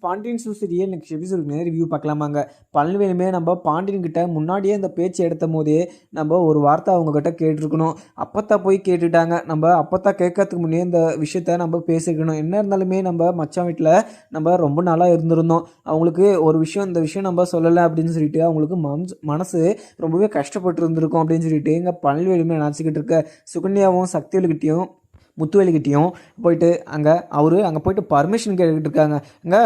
பாண்டியன் சூஸ் ரியல் நெக்ஸ்ட் எபிசோடுக்கு ரிவ்யூ பார்க்கலாமாங்க. பழனிவேலுமே நம்ம பாண்டியன் கிட்ட முன்னாடியே இந்த பேச்சு எடுத்த போதே நம்ம ஒரு வார்த்தை அவங்க கிட்ட கேட்டிருக்கணும். அப்பத்தா போய் கேட்டுட்டாங்க. நம்ம அப்பத்தா கேட்கறதுக்கு முன்னே இந்த விஷயத்த நம்ம பேசிக்கணும் என்ன இருந்தாலுமே நம்ம மச்சான் வீட்டில் நம்ம ரொம்ப நாளாக இருந்திருந்தோம். அவங்களுக்கு ஒரு விஷயம் இந்த விஷயம் நம்ம சொல்லலை அப்படின்னு சொல்லிட்டு அவங்களுக்கு மனசு மனசு ரொம்பவே கஷ்டப்பட்டு இருந்திருக்கும் அப்படின்னு சொல்லிட்டு எங்கள் பழனிவேலுமே நினச்சிக்கிட்டு இருக்க. சுகன்யாவும் சக்திவேலுக்கிட்டையும் முத்துவேலிக்கிட்டேயும் போயிட்டு அங்கே அவர் அங்கே போயிட்டு பர்மிஷன் கேட்டுக்கிட்டு இருக்காங்க. அங்கே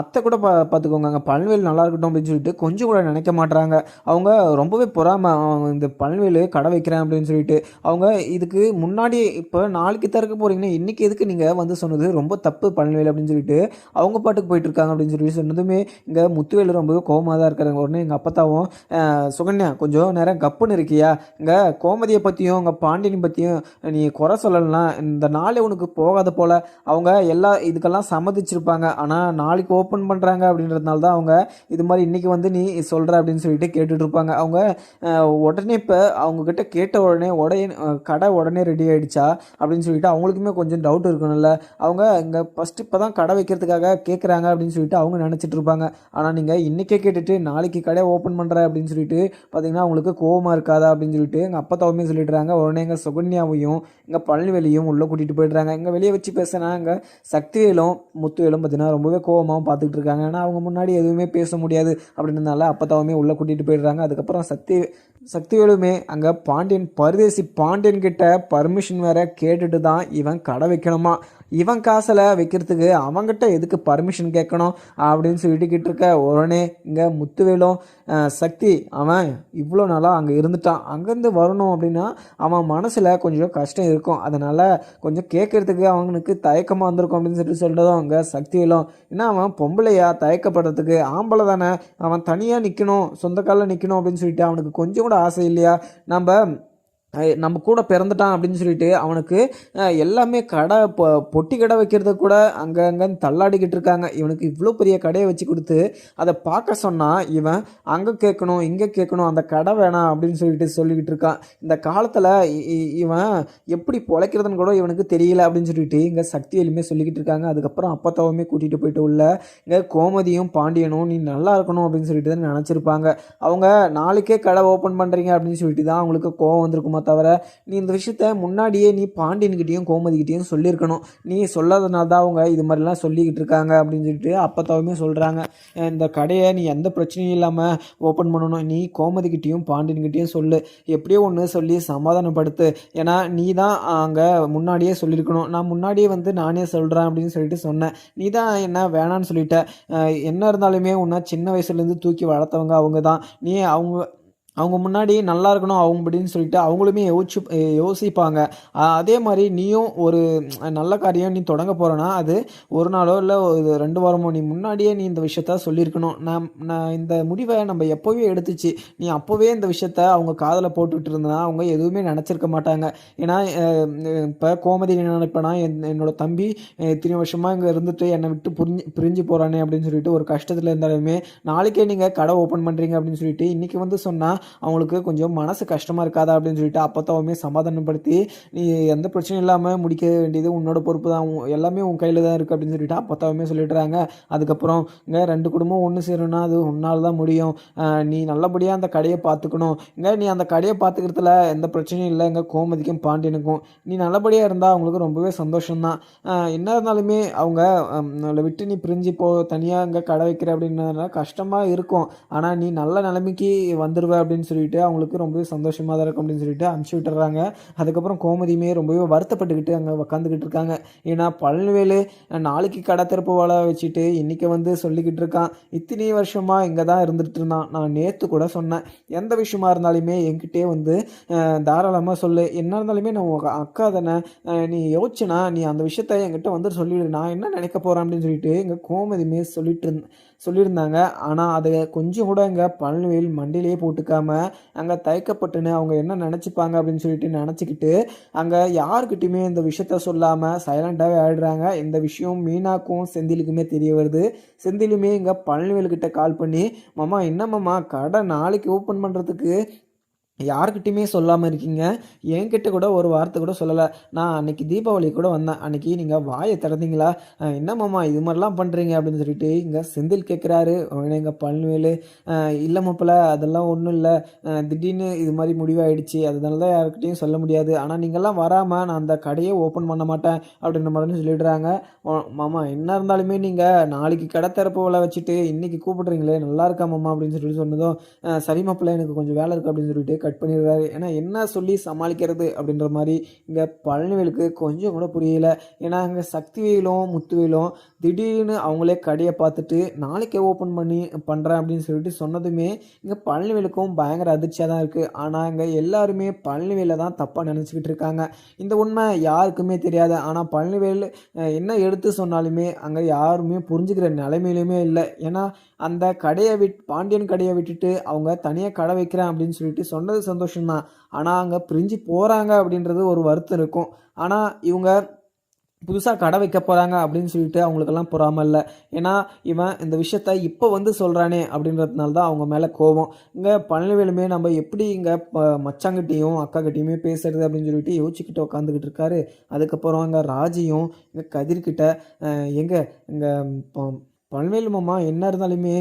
அத்தை கூட பா பார்த்துக்கோங்க அங்கே பழனிவேல் நல்லா இருக்கட்டும் அப்படின்னு சொல்லிட்டு கொஞ்சம் கூட நினைக்க மாட்டுறாங்க அவங்க ரொம்பவே பொறாம அவங்க இந்த பழனிவேல் கடை வைக்கிறேன் அப்படின்னு சொல்லிட்டு அவங்க இதுக்கு முன்னாடி இப்போ நாளைக்கு திறக்க போகிறீங்கன்னா இன்றைக்கி எதுக்கு நீங்கள் வந்து சொன்னது? ரொம்ப தப்பு பழனிவேல் அப்படின்னு சொல்லிட்டு அவங்க பாட்டுக்கு போயிட்டு இருக்காங்க அப்படின்னு சொல்லி சொன்னதுமே இங்கே முத்துவேல் ரொம்பவே கோவமாக தான் இருக்கிறாங்க உடனே எங்கள் அப்பத்தாவும் சுகன்யா கொஞ்சம் நேரம் கப்புன்னு இருக்கியா? இங்கே கோமதியை பற்றியும் உங்கள் பாண்டியனை பற்றியும் நீ குறை சொல்லலாம் இந்த நாளே உனக்கு போகாத போல். அவங்க எல்லா இதுக்கெல்லாம் சம்மதிச்சிருப்பாங்க. ஆனால் நாளைக்கு ஓப்பன் பண்ணுறாங்க அப்படின்றதுனால தான் அவங்க இது மாதிரி இன்றைக்கி வந்து நீ சொல்கிற அப்படின்னு சொல்லிட்டு கேட்டுட்ருப்பாங்க. அவங்க உடனே இப்போ அவங்கக்கிட்ட கேட்ட உடனே உடனே கடை உடனே ரெடி ஆகிடுச்சா அப்படின்னு சொல்லிட்டு அவங்களுக்குமே கொஞ்சம் டவுட் இருக்கணும்ல. அவங்க இங்கே ஃபஸ்ட்டு இப்போ தான் கடை வைக்கிறதுக்காக கேட்குறாங்க அப்படின்னு சொல்லிட்டு அவங்க நினச்சிட்டு இருப்பாங்க ஆனால் நீங்கள் இன்றைக்கே கேட்டுட்டு நாளைக்கு கடை ஓப்பன் பண்ணுற அப்படின்னு சொல்லிட்டு பார்த்தீங்கன்னா அவங்களுக்கு கோவமாக இருக்காதா அப்படின்னு சொல்லிட்டு எங்கள் அப்பத்தாவுமே சொல்லிடுறாங்க. உடனே எங்கள் சுகன்யாவையும் எங்கள் பழனிவேலியும் உள்ளே கூட்டிகிட்டு போயிடுறாங்க. இங்கே வெளியே வச்சு பேசினா அங்கே சக்திவேலும் முத்துவேலும் பார்த்தீங்கன்னா ரொம்பவே கோவமாகவும் பார்த்துட்டு இருக்காங்க. ஏன்னா அவங்க முன்னாடி எதுவுமே பேச முடியாது அப்படின்றதுனால அப்பத்தாவுமே உள்ளே கூட்டிகிட்டு போயிடுறாங்க. அதுக்கப்புறம் சக்தி சக்திவேலுமே அங்கே பாண்டியன் பரதேசி பாண்டியன் கிட்ட பர்மிஷன் வேற கேட்டுட்டு தான் இவன் கடை வைக்கணுமா? இவன் காசில் வைக்கிறதுக்கு அவன்கிட்ட எதுக்கு பர்மிஷன் கேட்கணும் அப்படின்னு சொல்லிட்டுக்கிட்டு இருக்க உடனே இங்கே முத்துவேலும் சக்தி அவன் இவ்வளோ நாளாக அங்கே இருந்துட்டான். அங்கேருந்து வரணும் அப்படின்னா அவன் மனசில் கொஞ்சம் கஷ்டம் இருக்கும். அதனால் கொஞ்சம் கேட்கறதுக்கு அவனுக்கு தயக்கமாக வந்திருக்கும் அப்படின்னு சொல்லிட்டு சொல்கிறதும் அங்கே சக்திவேலும். ஏன்னா அவன் பொம்பளையா தயக்கப்படுறதுக்கு ஆம்பளை தானே. அவன் தனியாக நிற்கணும் சொந்த காலில் நிற்கணும் அப்படின்னு சொல்லிட்டு அவனுக்கு கொஞ்சம் கூட ஆசை இல்லையா? நம்ம நம்ம கூட பிறந்துட்டான் அப்படின்னு சொல்லிட்டு அவனுக்கு எல்லாமே கடை இப்போ பொட்டி கடை வைக்கிறது கூட அங்கங்கே தள்ளாடிக்கிட்டு இருக்காங்க. இவனுக்கு இவ்வளோ பெரிய கடையை வச்சு கொடுத்து அதை பார்க்க சொன்னால் இவன் அங்கே கேட்கணும் இங்கே கேட்கணும் அந்த கடை வேணாம் அப்படின்னு சொல்லிட்டு சொல்லிக்கிட்டு இருக்கான். இந்த காலத்தில் இவன் எப்படி பொழைக்கிறதுன்னு கூட இவனுக்கு தெரியல அப்படின்னு சொல்லிட்டு இங்கே சக்தி எலுமே சொல்லிக்கிட்டு இருக்காங்க. அதுக்கப்புறம் அப்பத்தாவுமே கூட்டிகிட்டு போயிட்டு உள்ள இங்கே கோமதியும் பாண்டியனும் நீ நல்லா இருக்கணும் அப்படின்னு சொல்லிட்டு தான் நினச்சிருப்பாங்க. அவங்க நாளைக்கே கடை ஓப்பன் பண்ணுறீங்க அப்படின்னு சொல்லிட்டு தான் அவங்களுக்கு கோவம் வந்திருக்குமா தவிர நீ இந்த விஷயத்த முன்னாடியே நீ பாண்டியன்கிட்டயும் கோமதிக்கிட்டேயும் சொல்லியிருக்கணும். நீ சொல்லாதனால தான் அவங்க இது மாதிரிலாம் சொல்லிக்கிட்டு இருக்காங்க அப்படின்னு சொல்லிட்டு அப்பத்தாவுமே சொல்கிறாங்க இந்த கடையை நீ எந்த பிரச்சனையும் இல்லாமல் ஓப்பன் பண்ணணும். நீ கோமதிக்கிட்டேயும் பாண்டியன்கிட்டையும் சொல்லு. எப்படியோ ஒன்று சொல்லி சமாதானப்படுத்து. ஏன்னா நீ தான் அங்கே முன்னாடியே சொல்லியிருக்கணும். நான் முன்னாடியே வந்து நானே சொல்கிறேன் அப்படின்னு சொல்லிட்டு சொன்னேன். நீ தான் என்ன வேணான்னு சொல்லிட்ட. என்ன இருந்தாலுமே உன்னை சின்ன வயசுலேருந்து தூக்கி வளர்த்தவங்க அவங்க தான். நீ அவங்க அவங்க முன்னாடி நல்லா இருக்கணும் அவங்க அப்படின்னு சொல்லிட்டு அவங்களுமே யோசிச்சு யோசிப்பாங்க. அதே மாதிரி நீயும் ஒரு நல்ல காரியம் நீ தொடங்க போகிறனா அது ஒரு நாளோ இல்லை ஒரு ரெண்டு வாரமோ நீ முன்னாடியே நீ இந்த விஷயத்த சொல்லியிருக்கணும். நான் நான் இந்த முடிவை நம்ம எப்போவே எடுத்துச்சு நீ அப்போவே இந்த விஷயத்த அவங்க காதில் போட்டுட்டு இருந்தா அவங்க எதுவுமே நினச்சிருக்க மாட்டாங்க. ஏன்னா இப்போ கோமதி என்ன நினைப்பேனா என் என்னோட தம்பி இத்தனை வருஷமாக இங்கே இருந்துட்டு என்னை விட்டு புரிஞ்சு பிரிஞ்சு போகிறானே அப்படின்னு சொல்லிட்டு ஒரு கஷ்டத்தில் இருந்தாலுமே நாளைக்கே நீங்கள் கடை ஓப்பன் பண்ணுறீங்க அப்படின்னு சொல்லிட்டு இன்றைக்கி வந்து சொன்னால் அவங்களுக்கு கொஞ்சம் மனசு கஷ்டமாக இருக்காதா அப்படின்னு சொல்லிட்டு அப்பத்தாவுமே சமாதானப்படுத்தி நீ எந்த பிரச்சனையும் இல்லாமல் முடிக்க வேண்டியது உன்னோட பொறுப்பு தான். எல்லாமே உன் கையில் தான் இருக்குது அப்படின்னு சொல்லிட்டு அப்பத்தாவுமே சொல்லிடுறாங்க. அதுக்கப்புறம் இங்கே ரெண்டு குடும்பம் ஒன்று சேரணும்னா அது உன்னால் தான் முடியும். நீ நல்லபடியாக அந்த கடையை பார்த்துக்கணும். இங்கே நீ அந்த கடையை பார்த்துக்கிறதுல எந்த பிரச்சனையும் இல்லை. இங்கே கோமதிக்கும் பாண்டியனுக்கும். நீ நல்லபடியாக இருந்தால் அவங்களுக்கு ரொம்பவே சந்தோஷம்தான். என்ன இருந்தாலுமே அவங்க விட்டு நீ பிரிஞ்சு போ. தனியாக இங்கே கடை வைக்கிற அப்படின்னா கஷ்டமாக இருக்கும். ஆனால் நீ நல்ல நிலைமைக்கு வந்துடுவ அப்படின்னு சொல்லிட்டு அவங்களுக்கு ரொம்பவே சந்தோஷமாக தான் இருக்கும் அப்படின்னு சொல்லிட்டு அனுப்பிச்சி விட்டுறாங்க. அதுக்கப்புறம் கோமதியுமே ரொம்பவே வருத்தப்பட்டுக்கிட்டு அங்கே உக்காந்துக்கிட்டு இருக்காங்க. ஏன்னா பழனிவேலு நாளைக்கு கடை திறப்பு வேலை வச்சுட்டு இன்றைக்கி வந்து சொல்லிக்கிட்டு இருக்கான். இத்தனை வருஷமாக இங்கே தான் இருந்துகிட்டு இருந்தான். நான் நேற்று கூட சொன்னேன். எந்த விஷயமா இருந்தாலுமே என்கிட்டே வந்து தாராளமாக சொல்லு. என்ன இருந்தாலுமே நான் உங்கள் அக்கா தானே. நீ யோசிச்சுனா நீ அந்த விஷயத்த என்கிட்ட வந்து சொல்லிவிடு நான் என்ன நினைக்க போகிறேன் அப்படின்னு சொல்லிட்டு எங்கள் கோமதியுமே சொல்லிட்டு இருந்தேன் சொல்லியிருந்தாங்க. ஆனால் அதை கொஞ்சம் கூட இங்கே பழனிவேல் மண்டிலேயே போட்டுக்காமல் அங்கே தயக்கப்பட்டுன்னு அவங்க என்ன நினச்சிப்பாங்க அப்படின்னு சொல்லிட்டு நினச்சிக்கிட்டு அங்கே யாருக்கிட்டையுமே இந்த விஷயத்த சொல்லாமல் சைலண்ட்டாகவே ஆடுறாங்க இந்த விஷயம் மீனாக்கும் செந்திலுக்குமே தெரிய வருது. செந்திலுமே இங்கே பழனிவேலுக்கிட்ட கால் பண்ணி மாமா என்ன மாமா? கடை நாளைக்கு ஓப்பன் பண்ணுறதுக்கு யாருக்கிட்டையுமே சொல்லாமல் இருக்கீங்க. என்கிட்ட கூட ஒரு வார்த்தை கூட சொல்லலை. நான் அன்னைக்கு தீபாவளி கூட வந்தேன். அன்னைக்கு நீங்கள் வாயை திறந்தீங்களா? என்னம்மாம்மா இது மாதிரிலாம் பண்ணுறீங்க அப்படின்னு சொல்லிட்டு இங்கே செந்தில் கேட்குறாரு எங்கள் பழனிவேலு இல்லை மாப்பிள்ள அதெல்லாம் ஒன்றும் இல்லை. திடீர்னு இது மாதிரி முடிவாயிடுச்சு. அதனால தான் யாருக்கிட்டையும் சொல்ல முடியாது. ஆனால் நீங்கள்லாம் வராமல் நான் அந்த கடையே ஓப்பன் பண்ண மாட்டேன் அப்படின்ற மாதிரி சொல்லிடுறாங்க. மாமா என்ன இருந்தாலுமே நீங்கள் நாளைக்கு கடை திறப்பு விழா வச்சுட்டு இன்றைக்கி கூப்பிடுறீங்களே நல்லா இருக்கா மாமா அப்படின்னு சொல்லிட்டு சொன்னதும் சரி மாப்பிள்ள எனக்கு கொஞ்சம் வேலை இருக்குது அப்படின்னு சொல்லிட்டு கட் பண்ணிடுறாரு. ஏன்னா என்ன சொல்லி சமாளிக்கிறது அப்படின்ற மாதிரி இங்கே பழனிவேலுக்கு கொஞ்சம் கூட புரியல. ஏன்னா அங்கே சக்திவேலும் முத்துவேலும் திடீர்னு அவங்களே கடையை பார்த்துட்டு நாளைக்கே ஓப்பன் பண்ணி பண்ணுறேன் அப்படின்னு சொல்லிட்டு சொன்னதுமே இங்கே பழனிவேலுக்கும் பயங்கர அதிர்ச்சியாக தான் இருக்குது ஆனால் இங்கே எல்லாருமே பழனிவேலை தான் தப்பாக நினச்சிக்கிட்டு இருக்காங்க. இந்த உண்மை யாருக்குமே தெரியாது. ஆனால் பழனிவேல் என்ன எடுத்து சொன்னாலுமே அங்கே யாருமே புரிஞ்சுக்கிற நிலைமையிலுமே இல்லை. ஏன்னா அந்த கடையை விட் பாண்டியன் கடையை விட்டுட்டு அவங்க தனியாக கடை வைக்கிறேன் அப்படின்னு சொல்லிட்டு சொன்னது சந்தோஷம்தான். ஆனால் அங்கே பிரிஞ்சு போகிறாங்க அப்படின்றது ஒரு வருத்தம் இருக்கும். ஆனால் இவங்க புதுசாக கடை வைக்க போகிறாங்க அப்படின்னு சொல்லிட்டு அவங்களுக்கெல்லாம் பொறாமல் இல்லை. ஏன்னா இவன் இந்த விஷயத்த இப்போ வந்து சொல்கிறானே அப்படின்றதுனால தான் அவங்க மேலே கோபம். இங்கே பழனிவேலுமே நம்ம எப்படி இங்கே மச்சாங்கிட்டையும் அக்காக்கிட்டையுமே பேசுறது அப்படின்னு சொல்லிட்டு யோசிச்சுக்கிட்டு உட்காந்துக்கிட்டு இருக்காரு. அதுக்கப்புறம் இங்கே ராஜியும் இங்கே கதிர்கிட்ட எங்கே இங்கே பழனிவேலு மாமா என்ன இருந்தாலுமே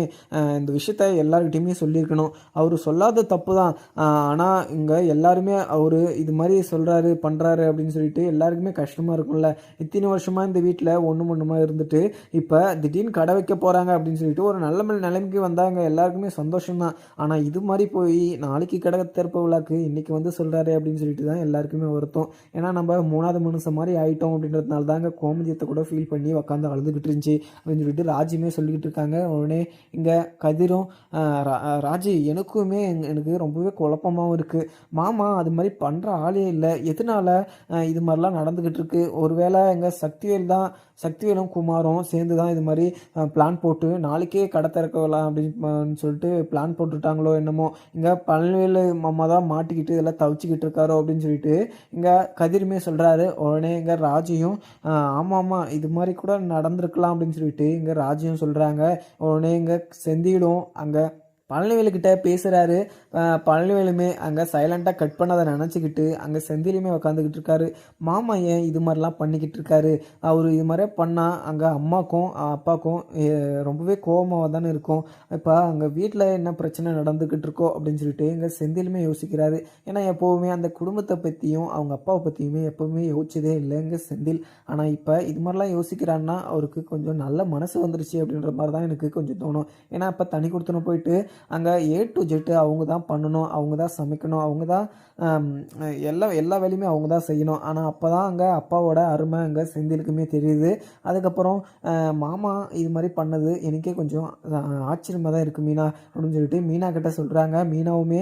இந்த விஷயத்த எல்லாருக்கிட்டையுமே சொல்லியிருக்கணும். அவர் சொல்லாத தப்பு தான் ஆனால் இங்கே எல்லாருமே அவர் இது மாதிரி சொல்கிறாரு பண்ணுறாரு அப்படின்னு சொல்லிட்டு எல்லாருக்குமே கஷ்டமாக இருக்கும்ல. இத்தனை வருஷமாக இந்த வீட்டில் ஒன்று ஒன்றுமா இருந்துட்டு இப்போ திடீர்னு கடை வைக்க போகிறாங்க அப்படின்னு சொல்லிட்டு ஒரு நல்ல மேல் நிலைமைக்கு வந்தாங்க. எல்லாருக்குமே சந்தோஷம்தான். ஆனால் இது மாதிரி போய் நாளைக்கு கடை திறப்பு விழாக்கு இன்றைக்கி வந்து சொல்கிறாரு அப்படின்னு சொல்லிட்டு தான் எல்லாருக்குமே வருத்தம். ஏன்னா நம்ம மூணாவது மனுஷன் மாதிரி ஆயிட்டோம் அப்படின்றதுனால தாங்க கோமதியத்தை கூட ஃபீல் பண்ணி உட்காந்து அழுதுகிட்டு இருந்துச்சு அப்படின்னு சொல்லிட்டு ராஜுமே சொல்லிக்கிட்டு இருக்காங்க. உடனே இங்கே கதிரும் ஆஹ் ராஜி எனக்குமே எனக்கு ரொம்பவே குழப்பமாகவும் இருக்குது மாமா அது மாதிரி பண்ணுற ஆளே இல்லை. எதனால் இது மாதிரிலாம் நடந்துக்கிட்டு இருக்கு? ஒருவேளை எங்கள் சக்திவேல் தான் சக்திவேலும் குமாரும் சேர்ந்து தான் இது மாதிரி பிளான் போட்டு நாளைக்கே கடை திறக்கலாம் அப்படின்னு சொல்லிட்டு பிளான் போட்டுட்டாங்களோ என்னமோ. இங்கே பழனிவேலு மாமா தான் மாட்டிக்கிட்டு இதெல்லாம் தவிச்சிக்கிட்டு இருக்காரோ அப்படின்னு சொல்லிட்டு இங்கே கதிருமே சொல்கிறாரு உடனே இங்கே ராஜியும் ஆமாம் ஆமாம் இது மாதிரி கூட நடந்திருக்கலாம் அப்படின்னு சொல்லிட்டு இங்கே ராஜியும் சொல்கிறாங்க உடனே இங்கே செந்திலும் அங்கே பழனிவேலுக்கிட்ட பேசுகிறாரு பழனிவேலுமே அங்கே சைலண்ட்டாக கட் பண்ணதை நினச்சிக்கிட்டு அங்கே செந்திலுமே உட்காந்துக்கிட்டு இருக்காரு. மாமா ஏன் இது மாதிரிலாம் பண்ணிக்கிட்டு இருக்காரு? அவர் இது மாதிரியே பண்ணால் அங்கே அம்மாக்கும் அப்பாக்கும் ரொம்பவே கோபமாக தானே இருக்கும். இப்போ அங்கே வீட்டில் என்ன பிரச்சனை நடந்துக்கிட்டு இருக்கோ அப்படின்னு சொல்லிட்டு இங்கே செந்திலுமே யோசிக்கிறாரு. ஏன்னா எப்போவுமே அந்த குடும்பத்தை பற்றியும் அவங்க அப்பாவை பற்றியுமே எப்போவுமே யோசிச்சதே இல்லைங்க செந்தில். ஆனால் இப்போ இது மாதிரிலாம் யோசிக்கிறான்னா அவருக்கு கொஞ்சம் நல்ல மனசு வந்துருச்சு அப்படின்ற மாதிரி தான் எனக்கு கொஞ்சம் தோணும். ஏன்னா இப்போ தனி கொடுத்துன்னு போயிட்டு அங்கே ஏ டு ஜெட்டு அவங்க தான் பண்ணணும் அவங்க தான் சமைக்கணும் அவங்க தான் எல்லா எல்லா வேலையுமே அவங்க தான் செய்யணும். ஆனால் அப்போ தான் அங்கே அப்பாவோட அருமை அங்கே செந்திலுக்குமே தெரியுது. அதுக்கப்புறம் மாமா இது மாதிரி பண்ணது எனக்கே கொஞ்சம் ஆச்சரியமாக தான் இருக்குது மீனா அப்படின்னு சொல்லிட்டு மீனா கிட்ட சொல்கிறாங்க மீனாவுமே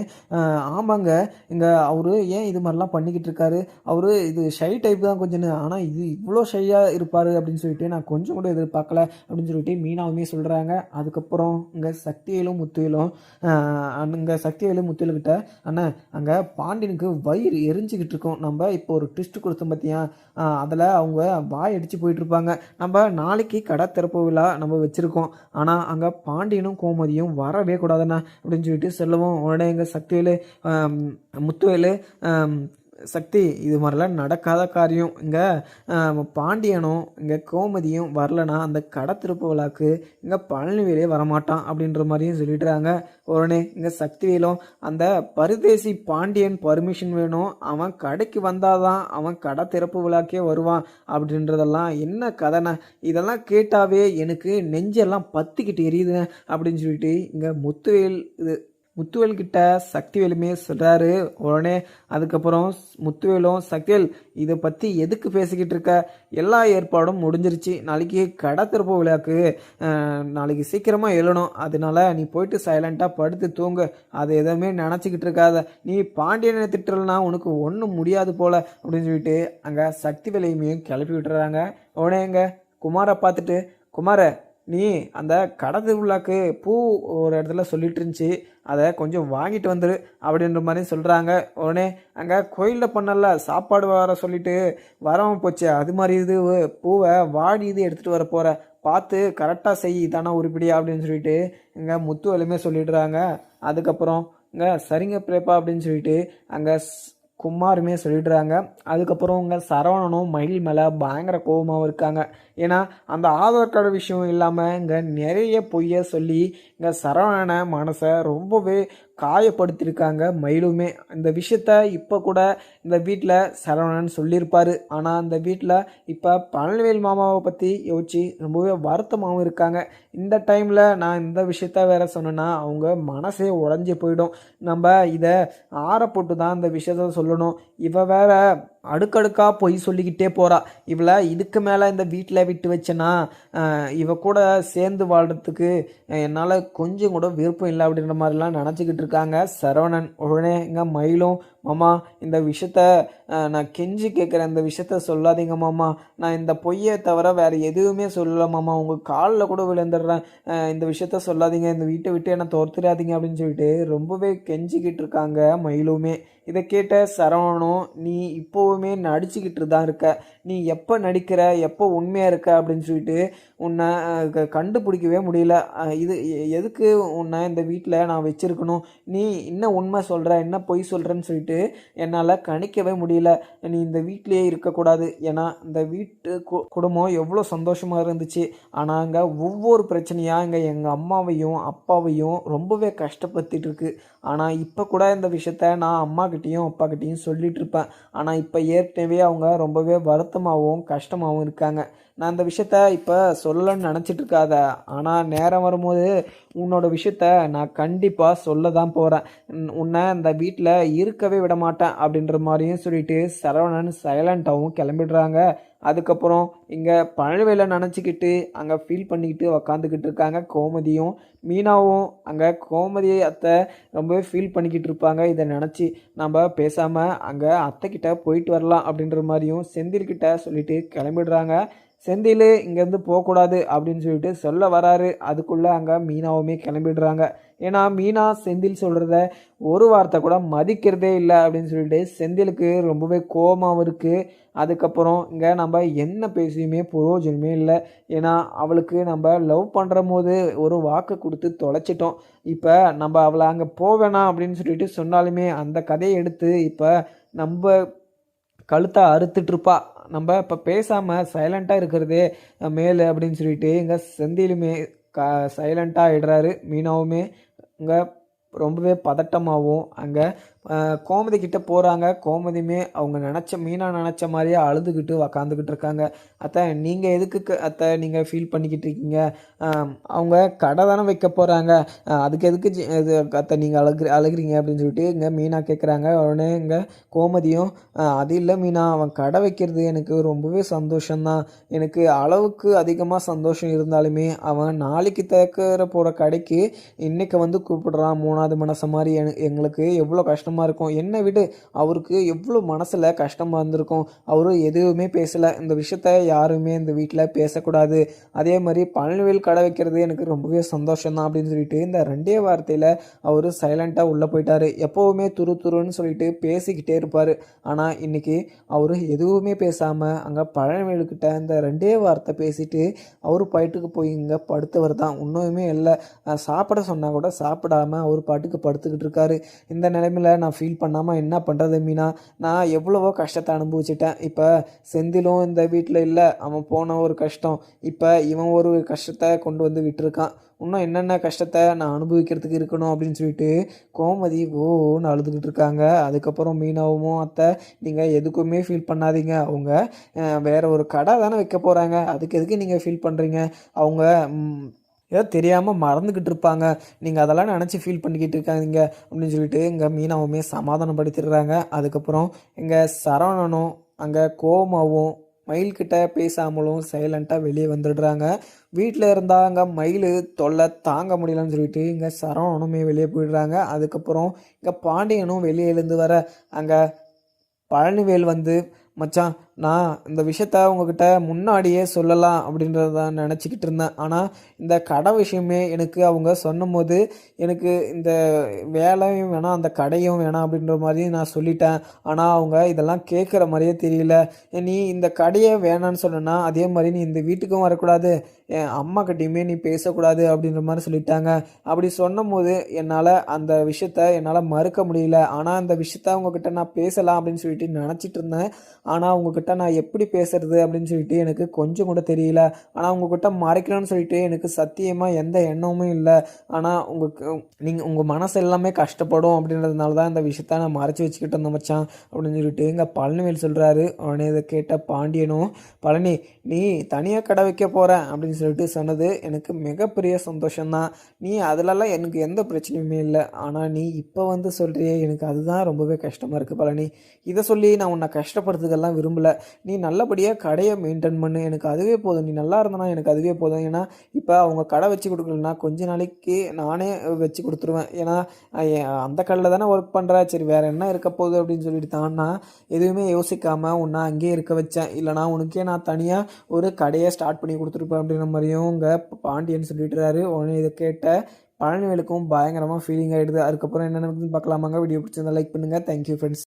ஆமாங்க இங்கே அவரு ஏன் இது மாதிரிலாம் பண்ணிக்கிட்டு இருக்காரு? அவரு இது ஷை டைப் தான் கொஞ்சம் ஆனால் இது இவ்வளோ ஷையாக இருப்பார் அப்படின்னு சொல்லிட்டு நான் கொஞ்சம் கூட எதிர்பார்க்கல அப்படின்னு சொல்லிட்டு மீனாவுமே சொல்கிறாங்க அதுக்கப்புறம் இங்கே சக்தியிலும் முத்துவிலும் அங்கே சக்தியிலும் முத்துவிலுக்கிட்ட அண்ணா அங்கே பாண்டியனுக்கு வயிறு எரிஞ்சுக்கிட்டு இருக்கோம். நம்ம இப்போ ஒரு ட்விஸ்ட் கொடுத்தோம் பார்த்தியா அதில் அவங்க வாய் அடித்து போயிட்டுருப்பாங்க நம்ம நாளைக்கு கடை திறப்பு விழா நம்ம வச்சுருக்கோம். ஆனால் அங்கே பாண்டியனும் கோமதியும் வரவே கூடாதுண்ணா அப்படின்னு சொல்லிட்டு சொல்லுவோம் உடனே எங்கள் சக்திவேலு முத்துவேலு சக்தி இது மாதிரிலாம் நடக்காத காரியம் இங்கே பாண்டியனும் இங்கே கோமதியும் வரலனா அந்த கடை திருப்பு விழாக்கு இங்கே பழனிவேலே வரமாட்டான் அப்படின்ற மாதிரியும் சொல்லிடுறாங்க. உடனே இங்கே சக்திவேலும் அந்த பரதேசி பாண்டியன் பர்மிஷன் வேணும். அவன் கடைக்கு வந்தாதான் அவன் கடை திறப்பு விழாக்கே வருவான் அப்படின்றதெல்லாம் என்ன கதைண்ணே இதெல்லாம் கேட்டாவே எனக்கு நெஞ்செல்லாம் பத்திக்கிட்டு எரியுதுங்க அப்படின்னு சொல்லிட்டு இங்கே முத்துவேல் இது முத்துவேல் கிட்ட சக்திவேலுமே சொல்கிறாரு உடனே அதுக்கப்புறம் முத்துவேலும் சக்திவேல் இதை பற்றி எதுக்கு பேசிக்கிட்டு இருக்க? எல்லா ஏற்பாடும் முடிஞ்சிருச்சு. நாளைக்கு கடை திறப்பு விழாக்கு நாளைக்கு சீக்கிரமாக எழுணும். அதனால நீ போயிட்டு சைலண்ட்டாக படுத்து தூங்கு. அதை எதுவுமே நினச்சிக்கிட்டு இருக்காத. நீ பாண்டியனை திட்டுறலனா உனக்கு ஒன்றும் முடியாது போல அப்படின்னு சொல்லிட்டு அங்கே சக்திவேலையுமே கிளப்பி விட்டுறாங்க. உடனே எங்க? குமாரை பார்த்துட்டு குமார நீ அந்த கடை திருவிழாக்கு பூ ஒரு இடத்துல சொல்லிட்டு இருந்துச்சு. அதை கொஞ்சம் வாங்கிட்டு வந்துரு அப்படின்ற மாதிரி சொல்கிறாங்க உடனே அங்கே கோயிலில் பண்ணல சாப்பாடு வர சொல்லிட்டு வரவன் போச்சு. அது மாதிரி இது பூவை வாடி இது எடுத்துகிட்டு வர போகிற பார்த்து கரெக்டாக செய் தானே உருப்படியா அப்படின்னு சொல்லிட்டு இங்கே முத்து வலிமே சொல்லிடுறாங்க. அதுக்கப்புறம் இங்கே சரிங்க பிரேப்பா அப்படின்னு சொல்லிட்டு அங்கே குமாருமே சொல்லிடுறாங்க. அதுக்கப்புறம் இங்கே சரவணனும் மயில் மேலே பயங்கர கோபமாகவும் இருக்காங்க. ஏன்னா அந்த ஆதார் கார்டு விஷயம் இல்லாமல் இங்கே நிறைய பொய்யை சொல்லி இங்கே சரவணனை மனசை ரொம்பவே காயப்படுத்தியிருக்காங்க மயிலுமே. இந்த விஷயத்த இப்போ கூட இந்த வீட்டில் சரவணன் சொல்லியிருப்பார். ஆனால் அந்த வீட்டில் இப்போ பழனிவேல் மாமாவை பற்றி யோசிச்சு ரொம்பவே வருத்தமாகவும் இருக்காங்க. இந்த டைமில் நான் இந்த விஷயத்த வேற சொன்னேன்னா அவங்க மனசே உடஞ்சி போயிடும். நம்ம இதை ஆற போட்டு தான் இந்த விஷயத்த சொல்லணும். இவ வேற அடுக்கடுக்காக பொய் சொல்லிக்கிட்டே போகிறா இவளை இதுக்கு மேலே இந்த வீட்டில் விட்டு வச்சேன்னா இவ கூட சேர்ந்து வாழ்கிறதுக்கு என்னால் கொஞ்சம் கூட விருப்பம் இல்லை அப்படின்ற மாதிரிலாம் நினச்சிக்கிட்டு இருக்காங்க. சரவணன் உடனே எங்கள் மயிலும் மாமா இந்த விஷயத்த நான் கெஞ்சி கேட்குறேன் இந்த விஷயத்த சொல்லாதீங்க மாமா. நான் இந்த பொய்யை தவிர வேறு எதுவுமே சொல்லலை மாமா. உங்கள் காலில் கூட விழுந்துடுறேன். இந்த விஷயத்த சொல்லாதீங்க. இந்த வீட்டை விட்டு என்னை தோர்த்துடாதீங்க. அப்படின்னு சொல்லிட்டு ரொம்பவே கெஞ்சிக்கிட்டு இருக்காங்க மயிலுமே. இதை கேட்ட சரவணும் நீ இப்போவுமே நடிச்சுக்கிட்டு தான் இருக்க. நீ எப்போ நடிக்கிற? எப்போ உண்மையாக இருக்க? அப்படின்னு சொல்லிட்டு உன்னை கண்டுபிடிக்கவே முடியல. இது எ- எதுக்கு உன்னை இந்த வீட்டில் நான் வச்சுருக்கணும்? நீ என்ன உண்மை சொல்கிற என்ன பொய் சொல்கிறேன்னு சொல்லிட்டு என்னால் கணிக்கவே முடியல. நீ இந்த வீட்டிலேயே இருக்கக்கூடாது. ஏன்னா இந்த வீட்டு கு- குடும்பம் எவ்வளோ சந்தோஷமாக இருந்துச்சு. ஆனால் அங்கே ஒவ்வொரு பிரச்சனையாக இங்கே எங்கள் அம்மாவையும் அப்பாவையும் ரொம்பவே கஷ்டப்படுத்திட்டு இருக்கு. ஆனால் இப்போ கூட இந்த விஷயத்த நான் அம்மா அம்மாக்கிட்டேயும் அப்பாக்கிட்டேயும் சொல்லிட்டு இருப்பேன் ஆனால் இப்போ ஏற்கனவே அவங்க ரொம்பவே வருத்தமாகவும் கஷ்டமாகவும் இருக்காங்க. நான் இந்த விஷயத்த இப்போ சொல்லணும்னு நினச்சிட்டு இருக்காத. ஆனால் நேரம் வரும்போது உன்னோட விஷயத்த நான் கண்டிப்பாக சொல்ல தான் போகிறேன் உன்னை இந்த வீட்டில் இருக்கவே விட மாட்டேன் அப்படின்ற மாதிரியும் சொல்லிட்டு சரவணன் சைலண்ட்டாகவும் கிளம்பிடுறாங்க. அதுக்கப்புறம் இங்கே பழனிவேலை நினச்சிக்கிட்டு அங்கே ஃபீல் பண்ணிக்கிட்டு உக்காந்துக்கிட்டு இருக்காங்க கோமதியும். மீனாவும் அங்கே கோமதி அத்தை ரொம்பவே ஃபீல் பண்ணிக்கிட்டு இருப்பாங்க. இதை நினச்சி நம்ம பேசாமல் அங்கே அத்தைக்கிட்ட போயிட்டு வரலாம் அப்படின்ற மாதிரியும் செந்தில்கிட்ட சொல்லிட்டு கிளம்பிடுறாங்க. செந்தில் இங்கேருந்து போகக்கூடாது அப்படின்னு சொல்லிட்டு சொல்ல வராரு. அதுக்குள்ளே அங்கே மீனாவுமே கிளம்பிடுறாங்க. ஏன்னா மீனா செந்தில் சொல்கிறத ஒரு வார்த்தை கூட மதிக்கிறதே இல்லை அப்படின்னு சொல்லிட்டு செந்திலுக்கு ரொம்பவே கோபமாகவும் இருக்குது அதுக்கப்புறம் இங்கே நம்ம என்ன பேசியுமே பிரயோஜனமே இல்லை. ஏன்னா அவளுக்கு நம்ம லவ் பண்ணுற போது ஒரு வாக்கு கொடுத்து தொலைச்சிட்டோம். இப்போ நம்ம அவளை அங்கே போவேணாம் அப்படின்னு சொல்லிட்டு சொன்னாலுமே அந்த கதையை எடுத்து இப்போ நம்ம கழுத்தை அறுத்துட்ருப்பா நம்ம இப்போ பேசாமல் சைலண்ட்டாக இருக்கிறதே மேல் அப்படின்னு சொல்லிட்டு இங்கே செந்திலுமே க சைலண்ட்டாக ஆயிடுறாரு மீனாவுமே இங்கே ரொம்பவே பதட்டமாகவும் அங்கே கோமதி கிட்ட போகிறாங்க கோமதியுமே அவங்க நினச்ச மீனா நினச்ச மாதிரியே அழுதுகிட்டு உக்காந்துக்கிட்டு இருக்காங்க. அத்தை நீங்கள் எதுக்கு அத்தை நீங்கள் ஃபீல் பண்ணிக்கிட்டு இருக்கீங்க? அவங்க கடை தானே வைக்க போகிறாங்க அதுக்கு எதுக்கு இது அத்தை நீங்கள் அழுகு அழுகுறீங்க அப்படின்னு சொல்லிட்டு இங்கே மீனா கேட்குறாங்க உடனே இங்கே கோமதியும் அது இல்லை மீனா அவன் கடை வைக்கிறது எனக்கு ரொம்பவே சந்தோஷம்தான். எனக்கு அளவுக்கு அதிகமாக சந்தோஷம் இருந்தாலுமே அவன் நாளைக்கு திறக்கிற போகிற கடைக்கு இன்றைக்கி வந்து கூப்பிடுறான். மூணாவது மனசு மாதிரி எங்களுக்கு எவ்வளோ கஷ்டம் கஷ்டமாக இருக்கும். என்னை விடு அவருக்கு எவ்வளோ மனசில் கஷ்டமாக இருந்திருக்கும். அவரும் எதுவுமே பேசலை. இந்த விஷயத்த யாருமே இந்த வீட்டில் பேசக்கூடாது. அதே மாதிரி பழனிவேல் கடை வைக்கிறது எனக்கு ரொம்பவே சந்தோஷம்தான் அப்படின்னு சொல்லிட்டு இந்த ரெண்டே வார்த்தையில் அவர் சைலண்ட்டாக உள்ளே போயிட்டார். எப்போவுமே துரு துருன்னு சொல்லிட்டு பேசிக்கிட்டே இருப்பார். ஆனால் இன்றைக்கி அவர் எதுவுமே பேசாமல் அங்கே பழனிவேலுக்கிட்ட இந்த ரெண்டே வார்த்தை பேசிட்டு அவர் பாட்டுக்கு போய் இங்கே படுத்தவர் தான். ஒன்றுமே இல்லை. சாப்பிட சொன்னால் கூட சாப்பிடாம அவர் பாட்டுக்கு படுத்துக்கிட்டு இருக்காரு. இந்த நிலைமையில் நான் ஃபீல் பண்ணாமல் என்ன பண்ணுறது மீனா? நான் எவ்வளவோ கஷ்டத்தை அனுபவிச்சிட்டேன். இப்போ செந்திலும் இந்த வீட்டில் இல்லை. அவன் போன ஒரு கஷ்டம். இப்போ இவன் ஒரு கஷ்டத்தை கொண்டு வந்து விட்டுருக்கான். இன்னும் என்னென்ன கஷ்டத்தை நான் அனுபவிக்கிறதுக்கு இருக்கணும் அப்படின்னு சொல்லிட்டு கோமதி ஓன்னு அழுதுகிட்டு இருக்காங்க. அதுக்கப்புறம் மீனாவும் அத்தை நீங்கள் எதுக்குமே ஃபீல் பண்ணாதீங்க. அவங்க வேறு ஒரு கடை தானே வைக்க போகிறாங்க அதுக்கு எதுக்கு நீங்கள் ஃபீல் பண்ணுறீங்க அவங்க ஏதோ தெரியாமல் மறந்துக்கிட்டு இருப்பாங்க. நீங்கள் அதெல்லாம் நினச்சி ஃபீல் பண்ணிக்கிட்டு இருக்காதீங்க. அப்படின்னு சொல்லிட்டு இங்கே மீனாவுமே சமாதானப்படுத்திடுறாங்க. அதுக்கப்புறம் இங்கே சரவணனும் அங்கே கோமாவும் மயில்கிட்ட பேசாமலும் சைலண்ட்டாக வெளியே வந்துடுறாங்க. வீட்டில் இருந்தால் அங்கே மயில் தொல்லை தாங்க முடியலன்னு சொல்லிட்டு இங்கே சரவணனுமே வெளியே போயிடுறாங்க. அதுக்கப்புறம் இங்கே பாண்டியனும் வெளியே எழுந்து வர அங்கே பழனிவேல் வந்து மச்சான் நான் இந்த விஷயத்த உங்ககிட்ட முன்னாடியே சொல்லலாம் அப்படின்றத நினச்சிக்கிட்டு இருந்தேன். ஆனால் இந்த கடை விஷயமே எனக்கு அவங்க சொன்னபோது எனக்கு இந்த வேலையும் வேணாம் அந்த கடையும் வேணாம் அப்படின்ற மாதிரி நான் சொல்லிட்டேன். ஆனால் அவங்க இதெல்லாம் கேட்குற மாதிரியே தெரியல. நீ இந்த கடையை வேணான்னு சொன்னேன்னா அதே மாதிரி நீ இந்த வீட்டுக்கும் வரக்கூடாது. என் அம்மா கிட்டேயுமே நீ பேசக்கூடாது அப்படின்ற மாதிரி சொல்லிட்டாங்க. அப்படி சொன்னும் போது என்னால் அந்த விஷயத்த என்னால் மறுக்க முடியல. ஆனால் அந்த விஷயத்த அவங்கக்கிட்ட நான் பேசலாம் அப்படின்னு சொல்லிட்டு நினச்சிட்டு இருந்தேன். ஆனால் அவங்கக்கிட்ட நான் எப்படி பேசுறது அப்படின்னு சொல்லிட்டு எனக்கு கொஞ்சம் கூட தெரியல. ஆனால் உங்ககிட்ட மறைக்கணும்னு சொல்லிட்டு எனக்கு சத்தியமாக எந்த எண்ணமும் இல்லை. ஆனால் உங்களுக்கு நீங்கள் உங்கள் மனசு எல்லாமே கஷ்டப்படும் அப்படின்றதுனால தான் இந்த விஷயத்த நான் மறைச்சி வச்சுக்கிட்டு இருந்த மச்சான் அப்படின்னு சொல்லிட்டு எங்கள் பழனிவேல் சொல்கிறாரு உடனே இதை கேட்ட பாண்டியனும் பழனி நீ தனியாக கடை வைக்க போகிறேன் அப்படின்னு சொல்லிட்டு சொன்னது எனக்கு மிகப்பெரிய சந்தோஷம்தான். நீ அதிலலாம் எனக்கு எந்த பிரச்சனையுமே இல்லை. ஆனால் நீ இப்போ வந்து சொல்கிறியே எனக்கு அதுதான் ரொம்பவே கஷ்டமாக இருக்குது பழனி இதை சொல்லி நான் உன்னை கஷ்டப்படுறதுக்கெல்லாம் விரும்பலை. நீ நல்லபடியாக கடையை மெயின்டைன் பண்ணு. எனக்கு அதுவே போதும். நீ நல்லா இருந்தனா எனக்கு அதுவே போதும். ஏன்னா இப்போ அவங்க கடை வச்சு கொடுக்கலன்னா கொஞ்ச நாளைக்கு நானே வச்சு கொடுத்துருவேன். ஏன்னா அந்த கடையில் தானே ஒர்க் பண்ணுறா சரி வேறு என்ன இருக்க போகுது அப்படின்னு சொல்லிட்டு தான்னா எதுவுமே யோசிக்காமல் உன்னை அங்கேயே இருக்க வச்சேன். இல்லைனா உனக்கே நான் தனியாக ஒரு கடையை ஸ்டார்ட் பண்ணி கொடுத்துருப்பேன் அப்படின்ற மாதிரியும் இங்கே பாண்டியன் சொல்லிட்டுறாரு. உடனே இதை கேட்ட பழனிவேலுக்கும் பயங்கரமாக ஃபீலிங் ஆகிடுது அதுக்கப்புறம் என்ன நடக்குதுன்னு பார்க்கலாமாங்க. வீடியோ பிடிச்சிருந்தா லைக் பண்ணுங்கள் தேங்க்யூ ஃப்ரெண்ட்ஸ்